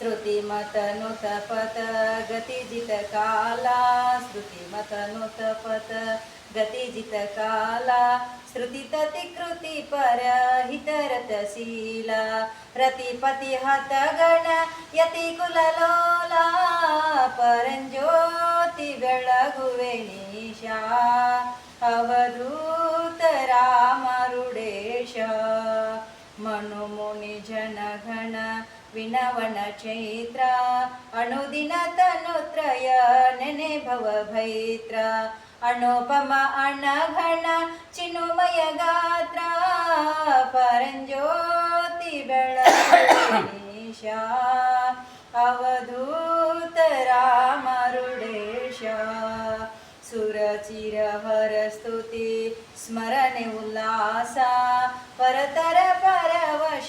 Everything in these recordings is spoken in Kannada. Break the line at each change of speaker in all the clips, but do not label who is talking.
श्रुतिमतनुतपत गतिजितकाला। श्रुतिमतनुतपत गतिजितकाला। काला श्रुति तति कृति परहितरतशीला ಮನು ಮುನಿ ಜನ ಘನ ವಿನವನ ಚೈತ್ರ ಅಣುದಿನ ತನುತ್ರಯ ನೆನೆ ಭವ ಭೈತ್ರ. ಅನುಪಮ ಅಣಘಣ ಚಿನುಮಯ ಗಾತ್ರ, ಪರಂಜ್ಯೋತಿ स्मरणे ಅವಧೂತ ರಾಮರುಡೇಶ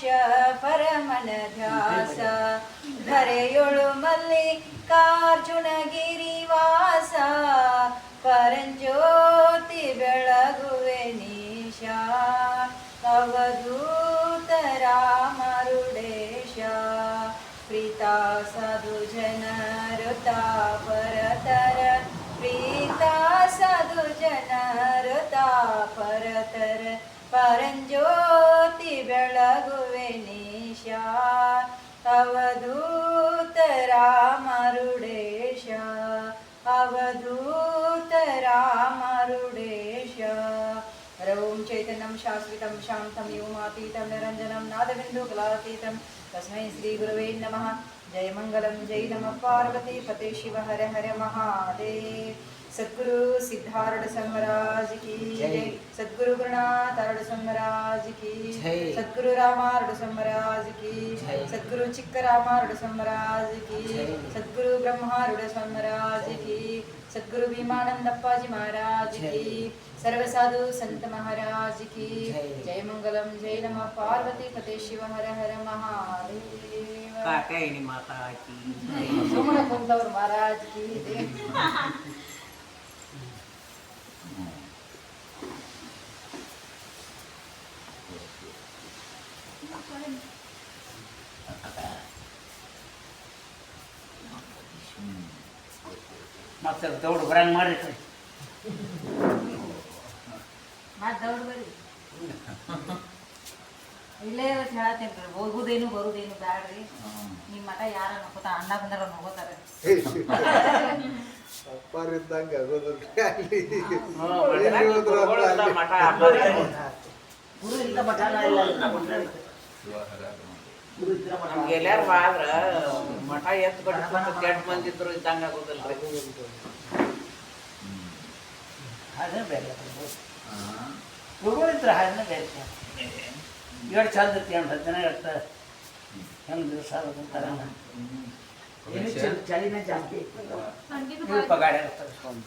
ಸುರಚಿರ ಹರ ಸ್ತುತಿ ಸ್ಮರಣೆ ಉಲ್ಲಾಸ ಪರತರ ಪರವಶ ಪರಮನ ಧ್ಯಾಸ ಧರೆಯೊಳು ಮಲ್ಲಿಕಾರ್ಜುನ ಗಿರಿವಾಸ ಪರಂಜ್ಯೋತಿ ಬೆಳಗುವೆ ನೀಶಾ ಅವಧೂತ ರಾಮರುಡೇಶ ಪ್ರೀತ ಸಾಧು ಜನರುತ ಪರತರ ಪ್ರೀತ ಸಾಧು ಜನರುತ ಪರತರ ಪರಂಜ್ಯೋತಿ ಬೆಳಗುವೆ ನೀಶಾ अवधूत रामरुडेश अवधूत रामरुडेश रौं चैतन्यं शाश्वतं शान्तं योमातीतं निरञ्जनं नादबिन्दुकलातीतं तस्मै श्रीगुरवे नमः जयमङ्गलं जय नमः पार्वतीपते शिव हर हर महादेव सद्गुरु
సిద్ధారుడ
సంగరాజుకి సద్గురు గురునాథరుడ సంగరాజుకి సద్గురు రామారుడ సంగరాజుకి
సద్గురు
చిక్కరామారుడ సంగరాజుకి సద్గురు బ్రహ్మారుడ సంగరాజుకి సద్గురు
భీమానందప్పాజీ
మహారాజుకి సర్వసాధు సంత మహారాజుకి జయమంగళం జయ నమ పార్వతీ పతే శివ
హర హర మహాదేవ
కాకైని మాతాకి సుమణ కుందవర్ మహారాజ్కి
ಮತ್ತೆ ದೌಡ್ ಬರಂಗ್ ಮಾಡಿ
ಮತ್ತೆ ದೌಡ್ ಬರ್ರಿ. ಇಲ್ಲೇ ಇವತ್ತು ಹೇಳತ್ತೇನ್ರಿ ಹೋಗುದೇನು ಬರುದೇನು ಬ್ಯಾಡ್ರಿ. ನಿಮ್ಮ ಮಠ ಯಾರ ನೋಡ್ಕೋತ ಅಣ್ಣ ಬಂದಾರ ನೋಡ್ಕೋತಾರೆ
ಇದ್ದಂಗೆ ಆಗೋದಿಲ್ಲ
ಗುರು ಇಲ್ಲ ಮಠ ಇಲ್ಲ.
ನಮ್ಗೆ ಎಲ್ಲಾರು ಆದ್ರ ಮಠ ಎತ್ತು ಕಟ್ಕೊಂಡು ಕೆಟ್ಟ ಮಂದಿದ್ರು ಇದ್ದಂಗ ಆಗೋದಿಲ್ರಿ
ಅದೇ ಬೇರೆ ಗುರುಗಳು ಇದ್ರೆ ಹಾಗೆ ಬೇರೆ ಎಷ್ಟು ಚಂದ ಐತಿ ಅಂತ ಜನ ಎಷ್ಟು ಹೆಂಗೆ ದಿವಸ ಅಂತಾರೆ ಏನು ಚಳಿ ಚಳಿನೇ ಜಾಸ್ತಿ ಸ್ವಲ್ಪ ಗಾಡಿ ಇರ್ತಾರೆ ಸ್ವಾಮಿ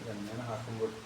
ಇದನ್ನೇನು ಹಾಕೊಂಡ್ಬಿಟ್ಟು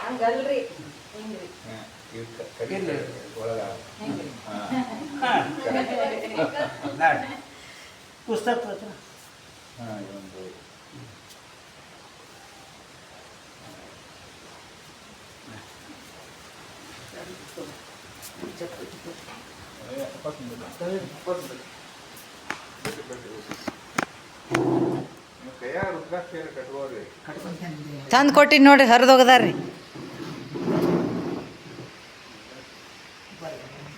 ಹಂಗಲ್ರಿ. ಹಿಂಗ್ರಿ
ನಾಡ್. ಪುಸ್ತಕ
ಕಟ್ಕೋರಿ
ತಂದು ಕೊಟ್ಟಿನಿ ನೋಡ್ರಿ ಹರಿದೋಗದಾರ್ರಿ